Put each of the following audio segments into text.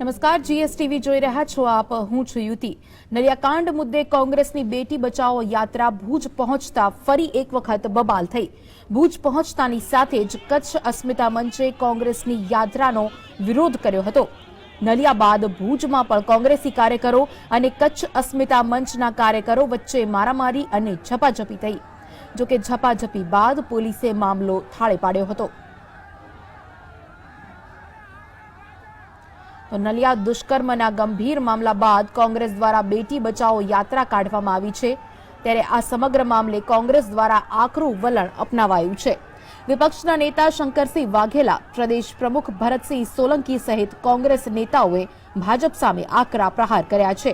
નમસ્કાર જીએસટીવી જોઈ રહ્યા છો આપ. હું છું યુતિ. નલિયાકાંડ મુદ્દે કોંગ્રેસની બેટી બચાવો યાત્રા ભુજ પહોંચતા ફરી એક વખત બબાલ થઈ. ભુજ પહોંચતાની સાથે જ કચ્છ અસ્મિતા મંચે કોંગ્રેસની યાત્રાનો વિરોધ કર્યો હતો. નલિયા બાદ ભુજમાં પણ કોંગ્રેસી કાર્યકરો અને કચ્છ અસ્મિતા મંચના કાર્યકરો વચ્ચે મારામારી અને ઝપાઝપી થઈ. જોકે ઝપાઝપી બાદ પોલીસે મામલો થાળે પાડ્યો હતો. તો નલિયા દુષ્કર્મના ગંભીર મામલા બાદ કોંગ્રેસ દ્વારા બેટી બચાવો યાત્રા કાઢવામાં આવી છે. ત્યારે આ સમગ્ર મામલે કોંગ્રેસ દ્વારા આકરું વલણ અપનાવાયું છે. વિપક્ષના નેતા શંકરસિંહ વાઘેલા પ્રદેશ પ્રમુખ ભરતસિંહ સોલંકી સહિત કોંગ્રેસ નેતાઓએ ભાજપ સામે આકરા પ્રહાર કર્યા છે.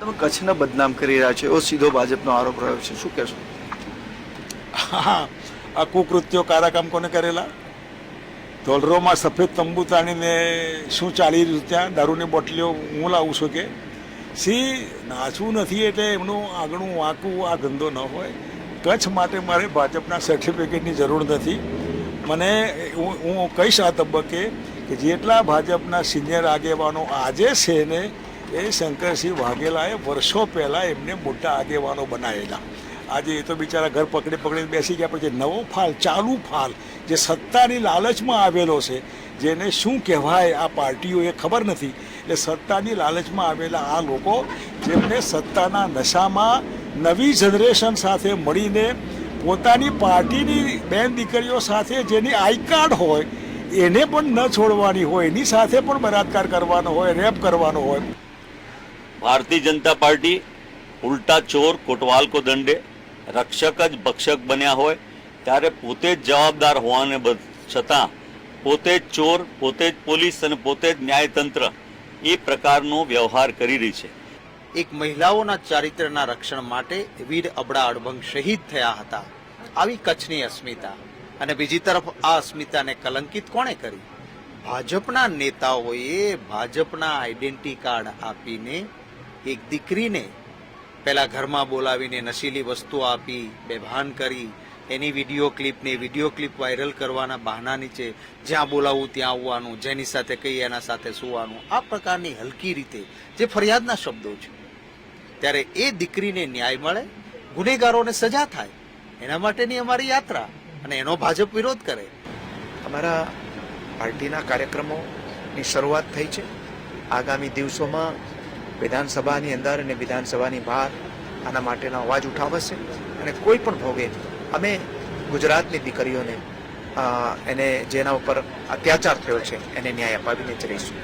તમે કચ્છને બદનામ કરી રહ્યા છો એવો સીધો ભાજપનો આરોપ રહ્યો છે. શું કહેશો? હા આ કુકૃત્યો કારા કામ કોને કરેલા? ધોલરોમાં સફેદ તંબુ તાણીને શું ચાલી રહ્યું ત્યાં? દારૂની બોટલીઓ હું લાવું છું કે? સી, નાચવું નથી એટલે એમનું આગળનું વાંકું, આ ધંધો ન હોય. કચ્છ માટે મારે ભાજપના સર્ટિફિકેટની જરૂર નથી. મને હું હું કહીશ આ તબક્કે કે જેટલા ભાજપના સિનિયર આગેવાનો આજે છે ને એ શંકરસિંહ વાઘેલાએ વર્ષો પહેલાં એમને મોટા આગેવાનો બનાવેલા આજે એ તો બિચારા ઘર પકડી પકડીને બેસી ગયા પછી નવો ફાલ, ચાલુ ફાલ, જે સત્તાની લાલચમાં આવેલો છે, જેને શું કહેવાય આ પાર્ટીઓ એ ખબર નથી. એટલે સત્તાની લાલચમાં આવેલા આ લોકો, જેમને સત્તાના નશામાં નવી જનરેશન સાથે મળીને પોતાની પાર્ટીની બેન દીકરીઓ સાથે જેની આઈ કાર્ડ હોય, એને પણ ન છોડવાની હોય, એની સાથે પણ બળાત્કાર કરવાનો હોય, રેપ કરવાનો હોય. ભારતીય જનતા પાર્ટી ઉલટા ચોર, કોટવાલ કો દંડે. રક્ષક જ ભક્ષક બન્યા હોય, ત્યારે પોતે જ જવાબદાર હોવાને છતાં પોતે જ ચોર, પોતે જ પોલીસ અને પોતે જ ન્યાયતંત્ર એ પ્રકારનો વ્યવહાર કરી રહી છે. એક મહિલાઓના ચારિત્ર્યના રક્ષણ માટે વીર અબડા અડભંગ શહીદ થયા હતા. આવી કચ્છની અસ્મિતા અને બીજી તરફ આ અસ્મિતાને કલંકિત કોણે કરી? ભાજપના નેતાઓએ ભાજપના આઈડેન્ટિટી કાર્ડ આપીને એક દીકરીને પેલા ઘરમાં બોલાવીને નશીલી વસ્તુ આપી, બેભાન કરી, એની વીડિયો ક્લિપને વીડિયો ક્લિપ વાયરલ કરવાના બહાના નીચે જ્યાં બોલાવવું ત્યાં આવવાનું, જેની સાથે કહીએ એના સાથે સુવાનું, આ પ્રકારની હલકી રીતે, જે ફરિયાદના શબ્દો છે. ત્યારે એ દીકરીને ન્યાય મળે, ગુનેગારોને સજા થાય, એના માટેની અમારી યાત્રા, અને એનો ભાજપ વિરોધ કરે. અમારા પાર્ટીના કાર્યક્રમોની શરૂઆત થઈ છે. આગામી દિવસોમાં વિધાનસભાની અંદર અને વિધાનસભાની બહાર આના માટેનો અવાજ ઉઠાવશે અને કોઈ પણ ભોગે અમે ગુજરાતની દીકરીઓને એને જેના ઉપર અત્યાચાર થયો છે, એને ન્યાય અપાવીને જ રહીશું.